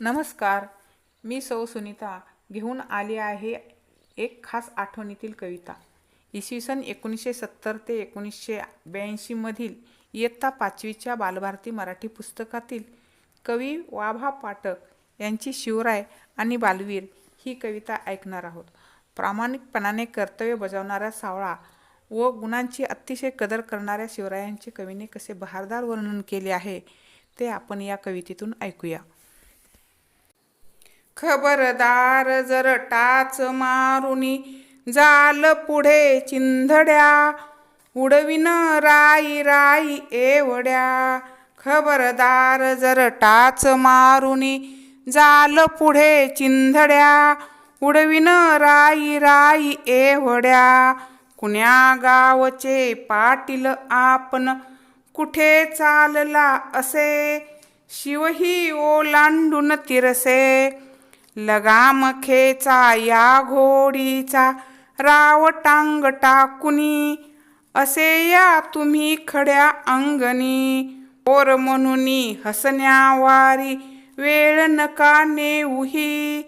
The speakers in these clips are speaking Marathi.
नमस्कार मी सौ सुनीता घेऊन आली आहे एक खास आठवणीतील कविता. इसवी सन एकोणीसशे सत्तर ते एकोणीसशे ब्याऐंशीमधील इयत्ता पाचवीच्या बालभारती मराठी पुस्तकातील कवी वाभा पाठक यांची शिवराय आणि बालवीर ही कविता ऐकणार आहोत. प्रामाणिकपणाने कर्तव्य बजावणारा सावळा व गुणांची अतिशय कदर करणाऱ्या शिवरायांचे कवीने कसे बहारदार वर्णन केले आहे ते आपण या कवितेतून ऐकूया. खबरदार जर टाच मारुनी जाल पुढे चिंधड्या उडविन राई राई एवढ्या. खबरदार जर टाच मारुनी जाल पुढे चिंधड्या उडविन राई राई एवढ्या. कुण्या गावचे पाटील आपण कुठे चालला असे? शिवही ओलांडून तिरसे. लगाम खेचा या घोडीचा राव टांग टाकुनी असे या तुम्ही खड्या अंगणी. पोर म्हणूनी हसण्यावारी वेळ नका नेऊही.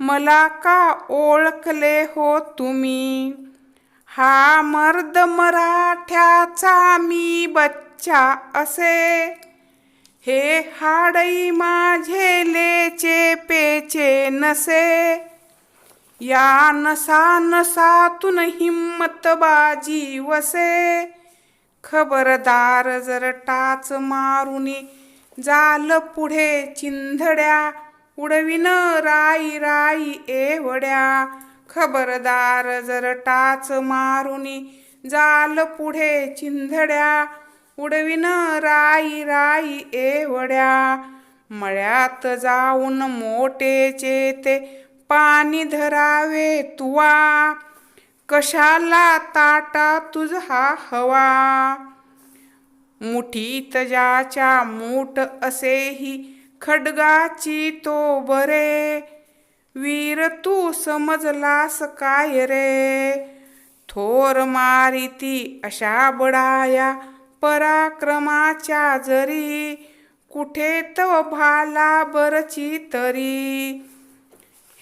मला का ओळखले हो तुम्ही? हा मर्द मराठ्याचा मी बच्चा असे. हे हाडई माझे लेचे पेचे नसे. या नसा नसातून हिम्मत बाजी वसे. खबरदार जर टाच मारुनी जाल पुढे चिंधड्या. उडविन राई राई एवड्या खबरदार जर टाच मारुनी जाल पुढे चिंधड्या. उडविन राई राई एवढ्या. मळ्यात जाऊन मोठेचे ते पाणी धरावे तुवा. कशाला ताटा तुझ हा हवा? मुठीत ज्याच्या मूठ असेही खडगाची तो बरे. वीर तू समजलास काय रे? थोर मारिती अशा बडाया पराक्रमाच्या जरी कुठे तव भाला बरची तरी.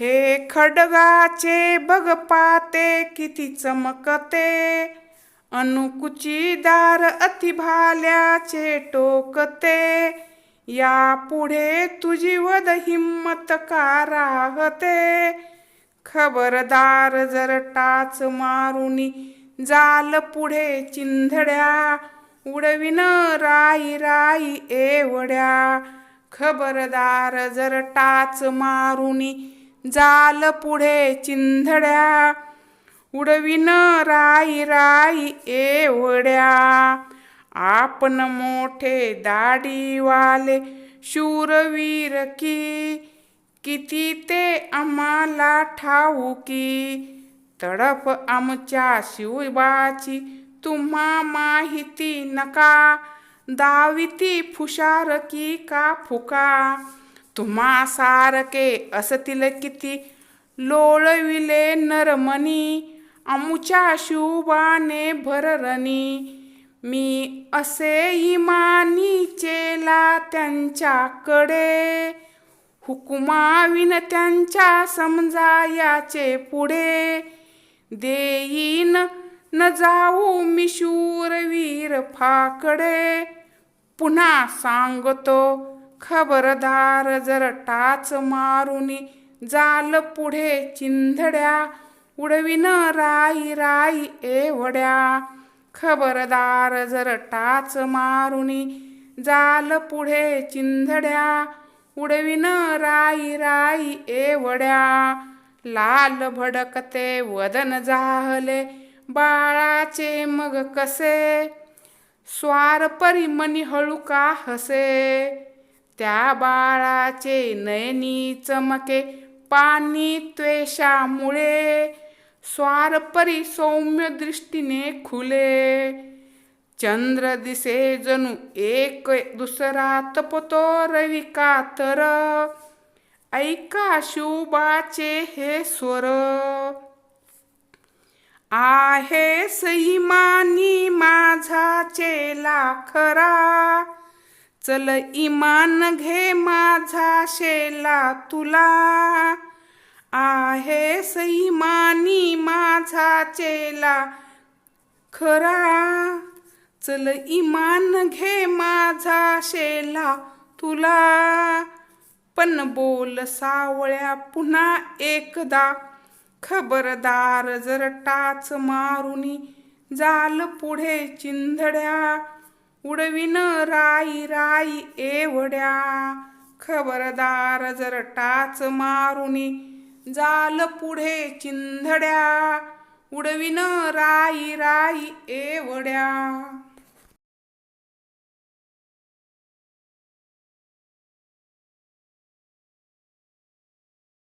हे खडगाचे बघ पाते किती चमकते. अनुकुचीदार अतिभाल्याचे टोकते. या पुढे तुझी वद हिम्मत का राहते? खबरदार जर टाच मारुनी जाल पुढे चिंधड्या. उडविन राई राई एवढ्या. खबरदार जर टाच मारुनी जाल पुढे चिंधड्या. उडविन राई राई एवढ्या. आपण मोठे दाढीवाले शूरवीर की किती ते आम्हाला ठाऊकी तडफ आमच्या शिवबाची तुम्हा माहिती नका. दाविती फुशार की का फुका? तुम्हा सारके असतील किती? लोळविले नरमनी अमुच्या शुभाने भररणी. मी असे इमानी चेला त्यांच्याकडे. हुकुमाविन त्यांच्या समजायाचे पुढे. देईन न जाऊ मी शूरवीर फाकडे. पुन्हा सांगतो खबरदार जर टाच मारुनी जाल पुढे चिंधड्या. उडविन राई राई एवढ्या. खबरदार जर टाच मारुनी जाल पुढे चिंधड्या. उडविन राई राई एवढ्या. लाल भडकते वदन जाहले बाळाचे मग कसे? स्वार परिमनी हळू का हसे? त्या बाळाचे नयनी चमके पाणी त्वेषामुळे. स्वार परी सौम्य दृष्टीने खुले. चंद्र दिसे जणू एक दुसरा तपतो रवी कातर ऐका शिवबाचे हे स्वर. आहे सईमानी माझा चेला खरा. चल इमान घे माझा शेला तुला. आहे सईमानी माझा चेला खरा. चल इमान घे माझा शेला तुला. पण बोल सावळ्या पुन्हा एकदा. खबरदार जर टाच मारुनी जाल पुढे चिंधड्या उडविन राई राई एवढ्या. खबरदार जर टाच मारुनी जाल पुढे चिंधड्या उडविन राई राई एवढ्या.